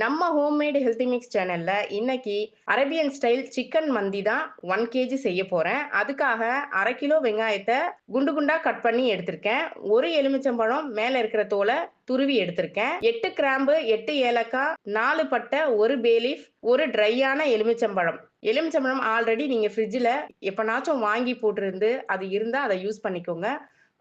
நம்ம homemade healthy mix சேனல்ல இன்னைக்கு அரேபியன் ஸ்டைல் சிக்கன் மந்தி தான் ஒன் கேஜி செய்ய போறேன். அதுக்காக அரை கிலோ வெங்காயத்தை குண்டு குண்டா கட் பண்ணி எடுத்திருக்கேன். ஒரு எலுமிச்சம்பழம் மேல இருக்கிற தோலை துருவி எடுத்திருக்கேன். எட்டு கிராம்பு எட்டு ஏலக்காய் நாலு பட்டை ஒரு பேலீஃப் ஒரு ட்ரையான எலுமிச்சம்பழம். எலுமிச்சம்பழம் ஆல்ரெடி நீங்க ஃப்ரிட்ஜில் எப்பனாச்சும் வாங்கி போட்டிருந்து அது இருந்தா அதை யூஸ் பண்ணிக்கோங்க.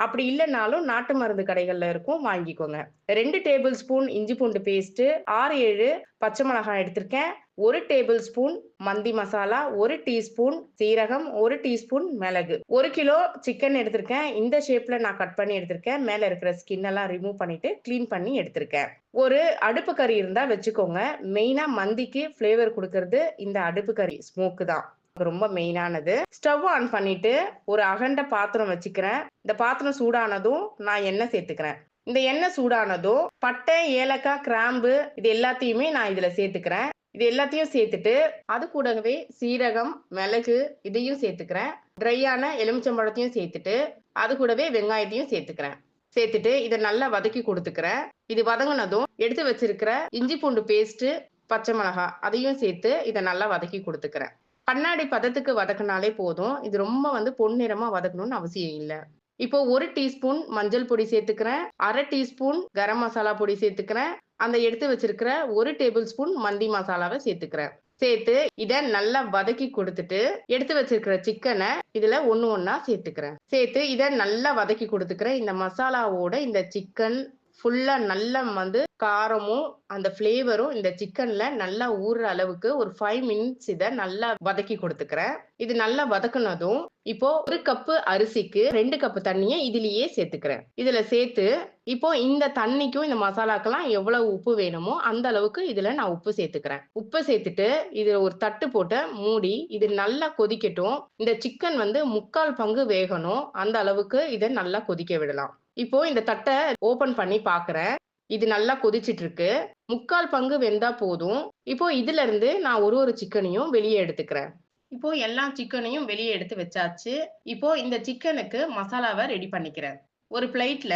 அப்படி இல்லைனாலும் நாட்டு மருந்து கடைகள்ல இருக்கும். வாங்கிக்கோங்க. ரெண்டு டேபிள் ஸ்பூன் இஞ்சி பூண்டு பேஸ்ட் ஆறு ஏழு பச்சை மிளகாய் எடுத்திருக்கேன். ஒரு டேபிள் ஸ்பூன் மந்தி மசாலா ஒரு டீஸ்பூன் சீரகம் ஒரு டீஸ்பூன் மிளகு. ஒரு கிலோ சிக்கன் எடுத்திருக்கேன். இந்த ஷேப்ல நான் கட் பண்ணி எடுத்திருக்கேன். மேல இருக்கிற ஸ்கின் எல்லாம் ரிமூவ் பண்ணிட்டு க்ளீன் பண்ணி எடுத்திருக்கேன். ஒரு அடுப்பு கறி இருந்தா வச்சுக்கோங்க. மெயினா மந்திக்கு ஃப்ளேவர் கொடுக்கறது இந்த அடுப்பு கறி ஸ்மோக்கு தான். ரொம்ப மெயினானது. ஸ்டவ் ஆன் பண்ணிட்டு ஒரு அகண்ட பாத்திரம் வச்சுக்கிறேன். இந்த பாத்திரம் சூடானதும் நான் எண்ணெய் சேர்த்துக்கிறேன். இந்த எண்ணெய் சூடானதும் பட்டை ஏலக்காய் கிராம்பு இது எல்லாத்தையுமே நான் இதுல சேர்த்துக்கிறேன். இது எல்லாத்தையும் சேர்த்துட்டு அது கூடவே சீரகம் மிளகு இதையும் சேர்த்துக்கிறேன். ட்ரையான எலுமிச்சம்பழத்தையும் சேர்த்துட்டு அது கூடவே வெங்காயத்தையும் சேர்த்துக்கிறேன். சேர்த்துட்டு இதை நல்லா வதக்கி கொடுத்துக்கிறேன். இது வதங்கினதும் எடுத்து வச்சிருக்கிற இஞ்சி பூண்டு பேஸ்ட் பச்சை மிளகாய் அதையும் சேர்த்து இதை நல்லா வதக்கி கொடுத்துக்கிறேன். கண்ணாடி பதத்துக்கு வதக்கினாலே போதும். இது ரொம்ப வந்து பொன்னிறமா வதக்கணும்னு அவசியம் இல்லை. இப்போ ஒரு டீஸ்பூன் மஞ்சள் பொடி சேர்த்துக்கிறேன். அரை டீஸ்பூன் கரம் மசாலா பொடி சேர்த்துக்கிறேன். அந்த எடுத்து வச்சிருக்கிற ஒரு டேபிள் ஸ்பூன் மந்தி மசாலாவை சேர்த்துக்கிறேன். சேர்த்து இதை நல்லா வதக்கி கொடுத்துட்டு எடுத்து வச்சிருக்கிற சிக்கனை இதுல ஒன்று ஒன்னா சேர்த்துக்கிறேன். சேர்த்து இதை நல்லா வதக்கி கொடுத்துக்கிறேன் இந்த மசாலாவோட இந்த சிக்கன் ஃபுல்லா நல்லா வந்து காரமும் அந்த ஃப்ளேவரும் இந்த சிக்கன்ல நல்லா ஊறுற அளவுக்கு ஒரு ஃபைவ் மினிட்ஸ் இதை நல்லா வதக்கி கொடுத்துக்கிறேன். இது நல்லா வதக்குனதும் இப்போ ஒரு கப்பு அரிசிக்கு ரெண்டு கப்பு தண்ணியை இதுலயே சேர்த்துக்கிறேன். இதுல சேர்த்து இப்போ இந்த தண்ணிக்கும் இந்த மசாலாக்கெல்லாம் எவ்வளவு உப்பு வேணுமோ அந்த அளவுக்கு இதுல நான் உப்பு சேர்த்துக்கிறேன். உப்பு சேர்த்துட்டு இதுல ஒரு தட்டு போட்டு மூடி இது நல்லா கொதிக்கட்டும். இந்த சிக்கன் வந்து முக்கால் பங்கு வேகணும். அந்த அளவுக்கு இதை நல்லா கொதிக்க விடலாம். இப்போ இந்த தட்டை ஓபன் பண்ணி பாக்குறேன். இது நல்லா கொதிச்சிட்டு இருக்கு முக்கால் பங்கு வெந்தா போதும். இப்போ இதுல இருந்து நான் ஒரு ஒரு சிக்கனையும் வெளியே எடுத்துக்கிறேன். இப்போ எல்லா சிக்கனையும் வெளியே எடுத்து வச்சாச்சு. இப்போ இந்த சிக்கனுக்கு மசாலாவை ரெடி பண்ணிக்கிறேன். ஒரு பிளேட்ல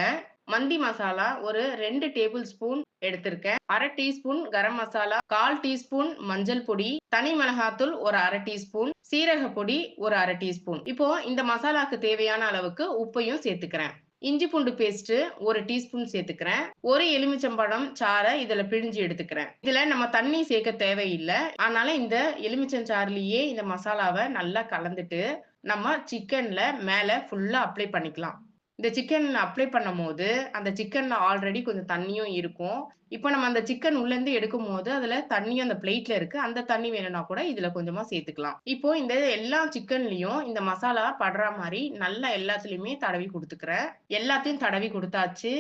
மந்தி மசாலா ஒரு ரெண்டு டேபிள் ஸ்பூன் எடுத்திருக்கேன். அரை டீஸ்பூன் கரம் மசாலா கால் டீஸ்பூன் மஞ்சள் பொடி தனி மிளகாத்தூள் ஒரு அரை டீஸ்பூன் சீரக பொடி ஒரு அரை டீஸ்பூன் இப்போ இந்த மசாலாக்கு தேவையான அளவுக்கு உப்பையும் சேர்த்துக்கிறேன். இஞ்சி பூண்டு பேஸ்ட் ஒரு டீஸ்பூன் சேர்த்துக்கிறேன். ஒரு எலுமிச்சம்பழம் சாறை இதுல பிழிஞ்சு எடுத்துக்கிறேன். இதுல நம்ம தண்ணி சேர்க்க தேவையில்லை. அதனால இந்த எலுமிச்சஞ்சாறுலயே இந்த மசாலாவை நல்லா கலந்துட்டு நம்ம சிக்கன்ல மேல ஃபுல்லா அப்ளை பண்ணிக்கலாம். இந்த சிக்கன் அப்ளை பண்ணும் போது அந்த சிக்கன்ல ஆல்ரெடி கொஞ்சம் தண்ணியும் இருக்கும். இப்போ நம்ம அந்த சிக்கன் உள்ள இருந்து எடுக்கும் போது அதுல தண்ணியும் அந்த பிளேட்ல இருக்கு. அந்த தண்ணி வேணும்னா கூட இதுல கொஞ்சமா சேர்த்துக்கலாம். இப்போ இந்த எல்லா சிக்கன்லயும் இந்த மசாலா படுற மாதிரி நல்லா எல்லாத்துலயுமே தடவி கொடுத்துக்கிறேன். எல்லாத்தையும் தடவி கொடுத்தாச்சு.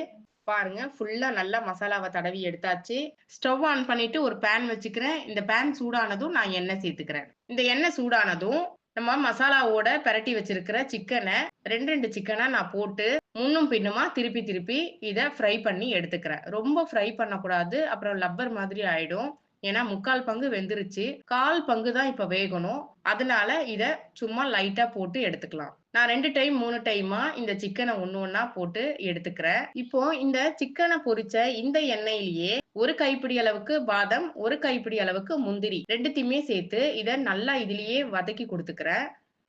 பாருங்க ஃபுல்லா நல்லா மசாலாவை தடவி எடுத்தாச்சு. ஸ்டவ் ஆன் பண்ணிட்டு ஒரு பேன் வச்சுக்கிறேன். இந்த பேன் சூடானதும் நான் எண்ணெய் சேர்த்துக்கிறேன். இந்த எண்ணெய் சூடானதும் நம்ம மசாலாவோட பரட்டி வச்சிருக்கிற சிக்கனை ரெண்டு ரெண்டு சிக்கனை நான் போட்டு முன்னும் பின்னுமா திருப்பி திருப்பி இதை ஃப்ரை பண்ணி எடுத்துக்கிறேன். ரொம்ப ஃப்ரை பண்ணக்கூடாது. அப்புறம் லப்பர் மாதிரி ஆயிடும். ஏன்னா முக்கால் பங்கு வெந்துருச்சு. கால் பங்கு தான் இப்போ வேகணும். அதனால இதை சும்மா லைட்டா போட்டு எடுத்துக்கலாம். நான் ரெண்டு டைம் மூணு டைமா இந்த சிக்கனை ஒன்று ஒன்றா போட்டு எடுத்துக்கிறேன். இப்போ இந்த சிக்கனை பொரிச்ச இந்த எண்ணெயிலேயே ஒரு கைப்பிடி அளவுக்கு பாதம் ஒரு கைப்பிடி அளவுக்கு முந்திரி. ரெண்டுத்தையுமே சேர்த்து இதை நல்லா இதுலயே வதக்கி கொடுத்துக்கிறேன்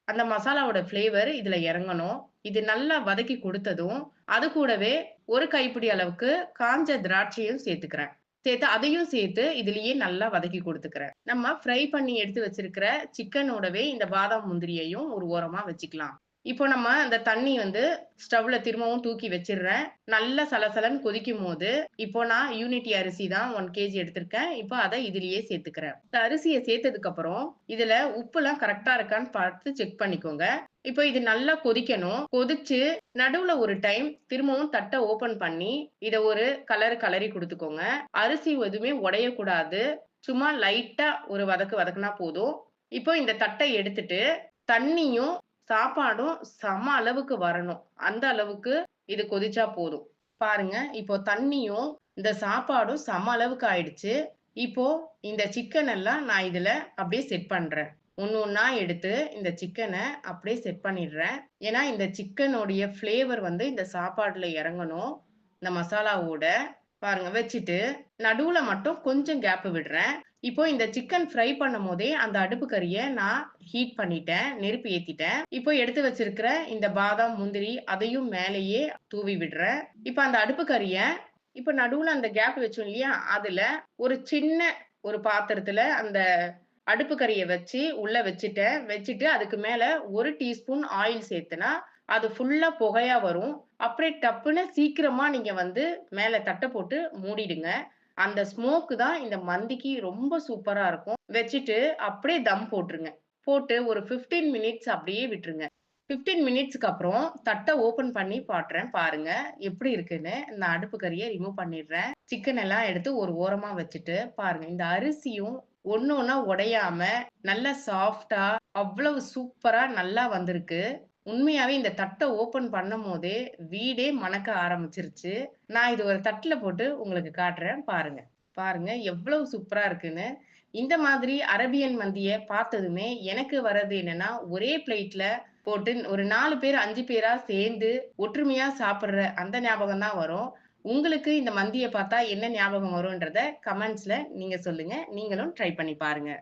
அந்த மசாலாவோட ஃப்ளேவர் இதுல இறங்கணும். இது நல்லா வதக்கி கொடுத்ததும் அது கூடவே ஒரு கைப்பிடி அளவுக்கு காஞ்ச திராட்சையும் சேர்த்துக்கிறேன். சேர்த்து அதையும் சேர்த்து இதுலயே நல்லா வதக்கி கொடுத்துக்கிறேன். நம்ம ஃப்ரை பண்ணி எடுத்து வச்சிருக்கிற சிக்கனோடவே இந்த பாதாம் முந்திரியையும் ஒரு ஓரமா வச்சுக்கலாம். இப்போ நம்ம அந்த தண்ணி வந்து ஸ்டவ்ல திரும்பவும் தூக்கி வச்சிடுறேன். நல்ல சலசலன்னு கொதிக்கும் போது இப்போ நான் யூனிட்டி அரிசி தான் ஒன் கேஜி எடுத்திருக்கேன். இப்போ அதை இதுலயே சேர்த்துக்கிறேன். இந்த அரிசியை சேர்த்ததுக்கு அப்புறம் இதுல உப்பு எல்லாம் கரெக்டா இருக்கான்னு பார்த்து செக் பண்ணிக்கோங்க. இப்போ இது நல்லா கொதிக்கணும். கொதிச்சு நடுவுல ஒரு டைம் திரும்பவும் தட்டை ஓபன் பண்ணி இத ஒரு கலர் கலரி கொடுத்துக்கோங்க. அரிசி எதுவுமே உடையக்கூடாது. சும்மா லைட்டா ஒரு வதக்கு வதக்குனா போதும். இப்போ இந்த தட்டை எடுத்துட்டு தண்ணியும் சாப்பாடும் சம அளவுக்கு வரணும். அந்த அளவுக்கு இது கொதிச்சா போதும். பாருங்க இப்போ தண்ணியும் இந்த சாப்பாடும் சம அளவுக்கு ஆயிடுச்சு. இப்போ இந்த சிக்கன் எல்லாம் நான் இதுல அப்படியே செட் பண்றேன். ஒன்று ஒன்றா எடுத்து இந்த சிக்கனை அப்படியே செட் பண்ணிடுறேன். ஏன்னா இந்த சிக்கனுடைய ஃப்ளேவர் வந்து இந்த சாப்பாடுல இறங்கணும். இந்த மசாலாவோட. பாருங்க வச்சுட்டு நடுவுல மட்டும் கொஞ்சம் கேப் விடுறேன். இப்போ இந்த சிக்கன் ஃப்ரை பண்ணும் போதே அந்த அடுப்பு கறியை நான் ஹீட் பண்ணிட்டேன் நெருப்பு ஏத்திட்டேன். இப்போ எடுத்து வச்சிருக்கிற இந்த பாதாம் முந்திரி அதையும் மேலேயே தூவி விடுறேன். இப்போ அந்த அடுப்பு கறியை இப்போ நடுவுல அந்த கேப் வச்சோம் இல்லையா அதுல ஒரு சின்ன ஒரு பாத்திரத்துல அந்த அடுப்பு கறியை வச்சு உள்ள வச்சுட்டேன். வச்சுட்டு அதுக்கு மேல ஒரு டீஸ்பூன் ஆயில் சேர்த்துனா அது ஃபுல்லா புகையா வரும். அப்படியே டப்புன்னு சீக்கிரமா நீங்க வந்து மேல தட்டை போட்டு மூடிடுங்க. அந்த ஸ்மோக்கு தான் இந்த மந்திக்கு ரொம்ப சூப்பரா இருக்கும். வச்சுட்டு அப்படியே தம் போட்டுருங்க. போட்டு ஒரு 15 மினிட்ஸ் அப்படியே விட்டுருங்க. 15 மினிட்ஸ்க்கு அப்புறம் தட்டை ஓபன் பண்ணி பாட்டுறேன். பாருங்க எப்படி இருக்குன்னு இந்த அடுப்பு கறியை ரிமூவ் பண்ணிடுறேன். சிக்கன் எல்லாம் எடுத்து ஒரு ஓரமா வச்சுட்டு பாருங்க. இந்த அரிசியும் ஒண்ணு ஒண்ணா உடையாம நல்லா சாஃப்டா அவ்வளவு சூப்பரா நல்லா வந்திருக்கு. உண்மையாவே இந்த தட்டை ஓபன் பண்ணும் போதே வீடே மணக்க ஆரம்பிச்சிருச்சு. நான் இது ஒரு தட்டுல போட்டு உங்களுக்கு காட்டுறேன். பாருங்க. பாருங்க. எவ்வளவு சூப்பரா இருக்குன்னு. இந்த மாதிரி அரபியன் மந்திய பார்த்ததுமே எனக்கு வர்றது என்னன்னா ஒரே பிளேட்ல போட்டு ஒரு நாலு பேர் அஞ்சு பேரா சேர்ந்து ஒற்றுமையா சாப்பிடுற அந்த ஞாபகம் தான் வரும். உங்களுக்கு இந்த மந்தியை பார்த்தா என்ன ஞாபகம் வரும்ன்றத கமெண்ட்ஸ்ல நீங்க சொல்லுங்க. நீங்களும் ட்ரை பண்ணி பாருங்க.